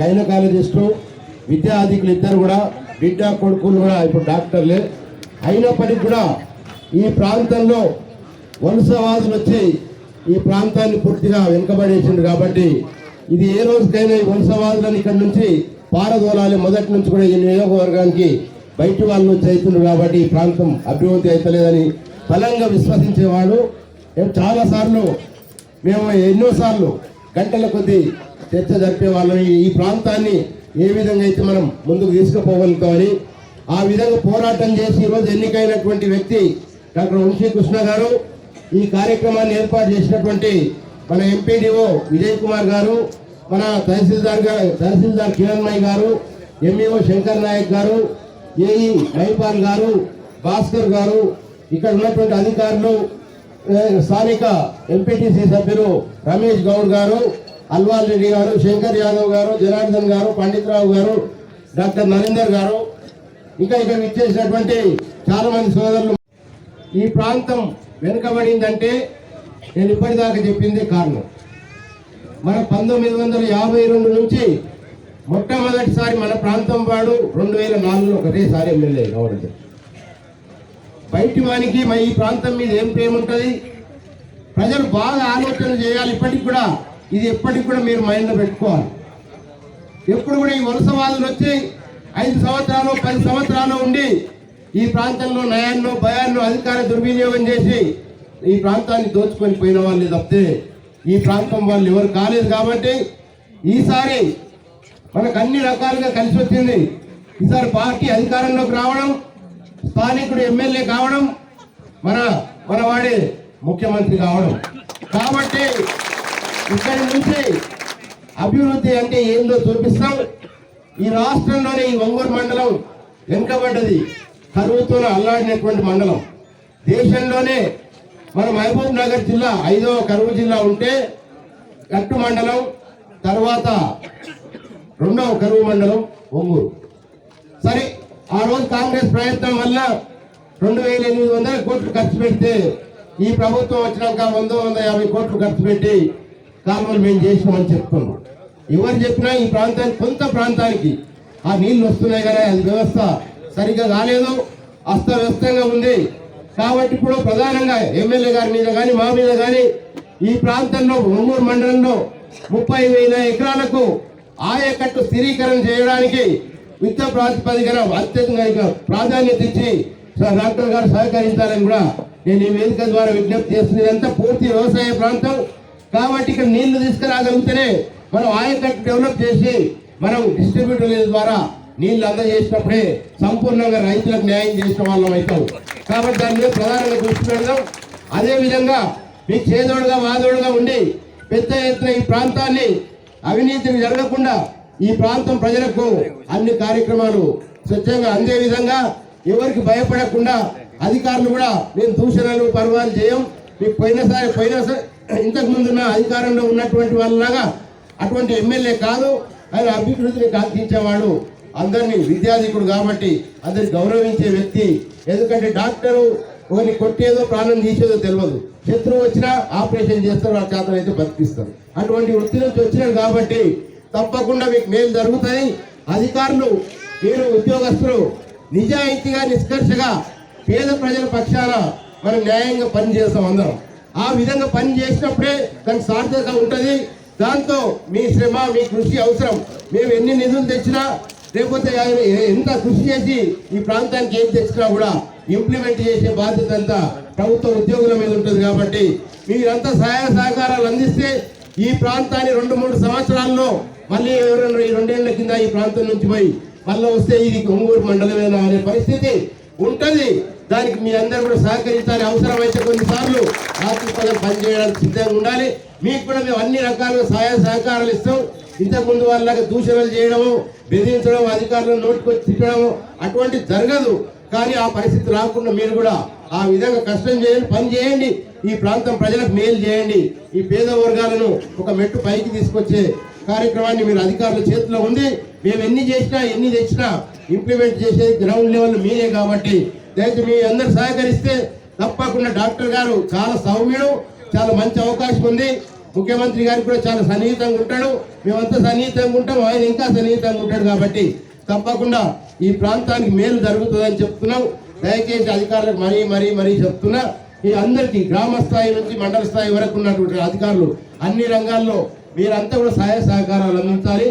Gynaecologist విద్యాధికులు ఇద్దరు కూడా బిడ్డ కొడుకులు కూడా ఇప్పుడు డాక్టర్లే. అయినప్పటికీ కూడా ఈ ప్రాంతంలో వంశవాసులు వచ్చి ఈ ప్రాంతాన్ని పూర్తిగా వెనుకబడేసింది కాబట్టి ఇది ఏ రోజుకైనా ఈ వంశవాదులను ఇక్కడ నుంచి పారదోలాలి. మొదటి నుంచి కూడా ఈ నియోజకవర్గానికి బయటి వాళ్ళు నుంచి అవుతున్నారు కాబట్టి ఈ ప్రాంతం అభివృద్ధి అవుతలేదని బలంగా విశ్వసించేవాడు. చాలా సార్లు మేము ఎన్నోసార్లు గంటల కొద్దీ చర్చ జరిపే వాళ్ళం ఈ- ప్రాంతాన్ని ఏ విధంగా అయితే మనం ముందుకు తీసుకుపోగలుగుతామని ఆ విధంగా పోరాటం చేసి ఈరోజు ఎన్నికైనటువంటి వ్యక్తి డాక్టర్ వంశీ కృష్ణ గారు ఈ కార్యక్రమాన్ని ఏర్పాటు చేసినటువంటి మన ఎంపీడీఓ విజయ్ కుమార్ గారు మన తహసీల్దార్ గారు తహసీల్దార్ కిరణ్మయ్య గారు ఎంఈఓ శంకర్ నాయక్ గారు ఏఈ మహిపాల్ గారు భాస్కర్ గారు ఇక్కడ ఉన్నటువంటి అధికారులు స్థానిక ఎంపీటీసీ సభ్యులు రమేష్ గౌడ్ గారు అల్వాల్ రెడ్డి గారు శంకర్ యాదవ్ గారు జనార్దన్ గారు పండితరావు గారు డాక్టర్ నరేందర్ గారు. ఇంకా ఇక్కడ ఇచ్చేసినటువంటి చాలా మంది సోదరులు. ఈ ప్రాంతం వెనుకబడిందంటే నేను ఇప్పటిదాకా చెప్పింది కారణం. మన పంతొమ్మిది వందల యాభై రెండు నుంచి మొట్టమొదటిసారి మన ప్రాంతం వాడు రెండు వేల నాలుగులో ఒకటేసారి ఎమ్మెల్యే కావడం బయటి వానికి మా ఈ ప్రాంతం మీద ఏం ప్రేమ ఉంటుంది? ప్రజలు బాగా ఆలోచన చేయాలి. ఇప్పటికి కూడా ఇది ఎప్పటికి కూడా మీరు మైండ్లో పెట్టుకోవాలి. ఎప్పుడు కూడా ఈ వలసవాదులు వచ్చి ఐదు సంవత్సరాలు పది సంవత్సరాలు ఉండి ఈ ప్రాంతంలో నయాన్నో భయాన్నో అధికార దుర్వినియోగం చేసి ఈ ప్రాంతాన్ని దోచుకొని పోయిన వాళ్ళు తప్పితే ఈ ప్రాంతం వాళ్ళు ఎవరు కాలేదు కాబట్టి ఈసారి మనకు అన్ని రకాలుగా కలిసి వచ్చింది. ఈసారి పార్టీ అధికారంలోకి రావడం స్థానికుడు ఎమ్మెల్యే కావడం మన మన వాడే ముఖ్యమంత్రి కావడం. కాబట్టి ఇక్కడి నుంచి అభివృద్ధి అంటే ఏందో చూపిస్తాం. ఈ రాష్ట్రంలోనే ఈ ఒంగోలు మండలం వెనుకబడ్డది. కరువుతో అల్లాడినటువంటి మండలం. దేశంలోనే మన మహబూబ్ నగర్ జిల్లా ఐదవ కరువు జిల్లా ఉంటే కట్టు మండలం తర్వాత రెండవ కరువు మండలం ఒంగూరు సరే ఆ రోజు కాంగ్రెస్ ప్రయత్నం వల్ల రెండు వేల ఎనిమిది వందల కోట్లు ఖర్చు పెడితే ఈ ప్రభుత్వం వచ్చినాక వంద వంద యాభై కోట్లు ఖర్చు పెట్టి కాలువలు మేము చేసినామని చెప్తున్నాం. ఎవరు చెప్పినా ఈ ప్రాంతానికి కొంత ప్రాంతానికి ఆ నీళ్ళు వస్తున్నాయి కానీ అది వ్యవస్థ సరిగ్గా రాలేదు అస్తవ్యస్తంగా ఉంది. కాబట్టి ఇప్పుడు ప్రధానంగా ఎమ్మెల్యే గారి మీద కానీ మా మీద కానీ ఈ ప్రాంతంలో ఒంగూరు మండలంలో ముప్పై వేల ఎకరాలకు ఆయకట్టు స్థిరీకరణ చేయడానికి విత్త ప్రాతిపదికన అత్యధిక ప్రాధాన్యత ఇచ్చి సార్ డాక్టర్ గారు సహకరించాలని కూడా నేను ఈ వేదిక ద్వారా విజ్ఞప్తి చేస్తున్నదంతా పూర్తి వ్యవసాయ ప్రాంతం. కాబట్టి ఇక్కడ నీళ్ళు తీసుకురాగలిగితేనే మనం ఆయకట్టు డెవలప్ చేసి మనం డిస్ట్రిబ్యూటర్ల ద్వారా నీళ్ళు అందజేసినప్పుడే సంపూర్ణంగా రైతులకు న్యాయం చేసిన వాళ్ళం అవుతాం. కాబట్టి దాని మీద ప్రధానంగా దృష్టి పెడదాం. మీ మీకు చేదోడుగా వాదోడుగా ఉండి పెద్ద ఎత్తున ఈ ప్రాంతాన్ని అవినీతిని జరగకుండా ఈ ప్రాంతం ప్రజలకు అన్ని కార్యక్రమాలు స్వచ్ఛంగా అందే విధంగా ఎవరికి భయపడకుండా అధికారులు కూడా మేము దూషణలు పర్వాలు చేయం. మీకు పోయినసారి పోయినసారి ఇంతకు ముందున్న అధికారంలో ఉన్నటువంటి వాళ్ళలాగా అటువంటి ఎమ్మెల్యే కాదు ఆయన అభివృద్ధిని కాంక్షించేవాడు అందరినీ విద్యాధికుడు కాబట్టి అందరిని గౌరవించే వ్యక్తి. ఎందుకంటే డాక్టరు ఒకరిని కొట్టేదో ప్రాణం తీసేదో తెలియదు శత్రువు వచ్చినా ఆపరేషన్ చేస్తారు వాళ్ళ చేతన అయితే బతికిస్తారు అటువంటి వృత్తి నుంచి వచ్చినాడు కాబట్టి తప్పకుండా మీకు మేలు జరుగుతాయి. అధికారులు మీరు ఉద్యోగస్తులు నిజాయితీగా నిష్కర్షగా పేద ప్రజల పక్షాన మనం న్యాయంగా పనిచేస్తాం అందరం. ఆ విధంగా పని చేసినప్పుడే దానికి సార్థకత ఉంటుంది. దాంతో మీ శ్రమ మీ కృషి అవసరం. మేము ఎన్ని నిధులు తెచ్చినా లేకపోతే ఆయన ఎంత కృషి చేసి ఈ ప్రాంతానికి ఏం తెచ్చినా కూడా ఇంప్లిమెంట్ చేసే బాధ్యత అంతా ప్రభుత్వ ఉద్యోగుల మీద ఉంటుంది కాబట్టి మీరంతా సహాయ సహకారాలు అందిస్తే ఈ ప్రాంతాన్ని రెండు మూడు సంవత్సరాల్లో మళ్ళీ ఎవరైనా ఈ రెండేళ్ళ కింద ఈ ప్రాంతం నుంచి పోయి మళ్ళీ వస్తే ఇది ఒంగూరు మండలమేనా అనే పరిస్థితి ఉంటుంది. దానికి మీ అందరూ కూడా సహకరించాలి. అవసరమైతే కొన్నిసార్లు రాత్రి పనిచేయడానికి సిద్ధంగా ఉండాలి. మీకు కూడా మేము అన్ని రకాలుగా సహాయ సహకారాలు ఇస్తాం. ఇంతకుముందు ముందు దూషణలు చేయడము బెదిరించడం అధికారులను నోటుకొచ్చి తిట్టడము అటువంటి జరగదు. కానీ ఆ పరిస్థితి రాకుండా మీరు కూడా ఆ విధంగా కష్టం చేయండి పని చేయండి. ఈ ప్రాంతం ప్రజలకు మేలు చేయండి. ఈ పేద వర్గాలను ఒక మెట్టు పైకి తీసుకొచ్చే కార్యక్రమాన్ని మీరు అధికారుల చేతిలో ఉంది. మేము ఎన్ని చేసినా ఎన్ని తెచ్చినా ఇంప్లిమెంట్ చేసేది గ్రౌండ్ లెవెల్ మీరే కాబట్టి దయచేసి మీ అందరు సహకరిస్తే తప్పకుండా డాక్టర్ గారు చాలా సౌమ్యుడు చాలా మంచి అవకాశం ఉంది. ముఖ్యమంత్రి గారికి కూడా చాలా సన్నిహితంగా ఉంటాడు. మేమంతా సన్నిహితంగా ఉంటాం ఆయన ఇంకా సన్నిహితంగా ఉంటాడు కాబట్టి తప్పకుండా ఈ ప్రాంతానికి మేలు జరుగుతుందని చెప్తున్నాం. దయచేసి అధికారులకు మరీ మరీ మరీ చెప్తున్నా ఈ అందరికీ గ్రామ స్థాయి నుంచి మండల స్థాయి వరకు ఉన్నటువంటి అధికారులు అన్ని రంగాల్లో మీరంతా కూడా సహాయ సహకారాలు అందించాలి.